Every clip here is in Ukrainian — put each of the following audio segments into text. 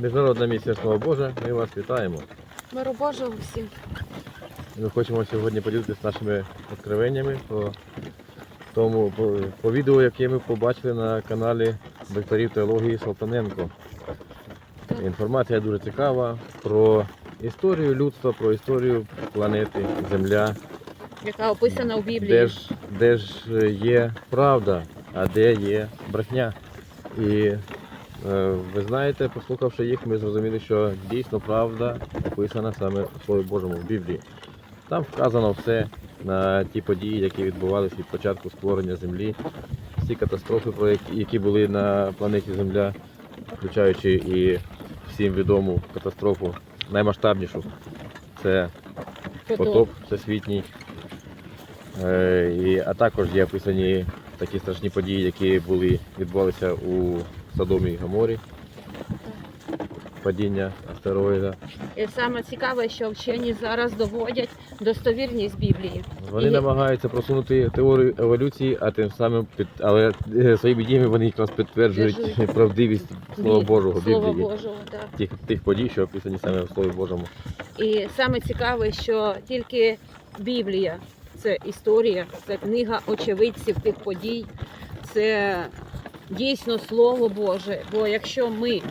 Міжнародна місія Слава Боже, ми вас вітаємо. Миру Божого всім. Ми хочемо сьогодні поділитися нашими відкривеннями по тому по, по відео, яке ми побачили на каналі докторів теології Салтаненко. Інформація дуже цікава про історію людства, про історію планети Земля, Яка описана у Біблії. де ж, де ж є правда, а де є брехня. І ви знаєте, послухавши їх, ми зрозуміли, що дійсно правда описана саме у Слові Божому в Біблії. Там вказано все на ті події, які відбувалися від початку створення Землі, всі катастрофи, про які, були на планеті Земля, включаючи і всім відому катастрофу, наймасштабнішу. Це потоп всесвітній. Е, а також є описані такі страшні події, які були, відбувалися у Содомі і Гаморі. Падіння астероїда. І саме цікаве, що вчені зараз доводять достовірність Біблії. Вони І- намагаються просунути теорію еволюції, а тим самим під але е, своїми діями вони якраз підтверджують Підтверджують. правдивість Слова Божого Слова Біблії. Божого, так. Тих, тих подій, що описані саме в Слові Божому. І саме цікаве, що тільки Біблія це історія, це книга очевидців тих подій, це дійсно Слово Боже. Бо якщо ми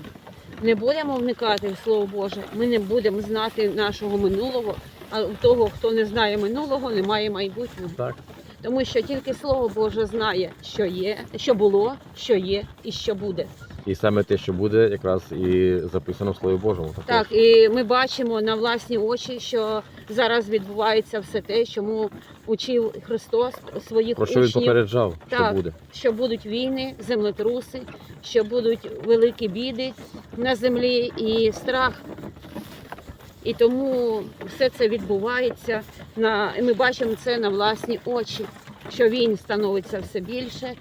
не будемо вникати в Слово Боже, ми не будемо знати нашого минулого. А у того, хто не знає минулого, немає майбутнього. Так. Тому що тільки Слово Боже знає, що є, що було, що є і що буде. І саме те, що буде, якраз і записано в Слові Божому. також. Так, і ми бачимо на власні очі, що зараз відбувається все те, чому учив Христос своїх Про що він учнів, попереджав, що Так. буде. що будуть війни, землетруси, що будуть великі біди на землі і страх. І тому все це відбувається на і ми бачимо це на власні очі, що він становиться все більше,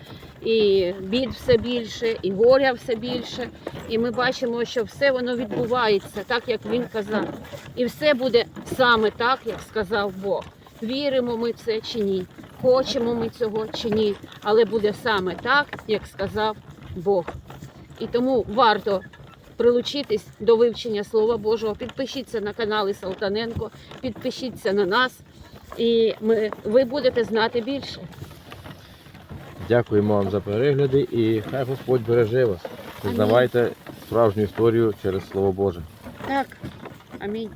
і бід все більше, і горя все більше. І ми бачимо, що все воно відбувається так, як він казав. І все буде саме так, як сказав Бог. Віримо ми це чи ні, хочемо ми цього чи ні, але буде саме так, як сказав Бог. І тому варто прилучитись до вивчення Слова Божого. Підпишіться на канали Салтаненко, підпишіться на нас, і ми, ви будете знати більше. Дякуємо вам за перегляди і хай Господь береже вас. Пізнавайте справжню історію через Слово Боже. Так, амінь.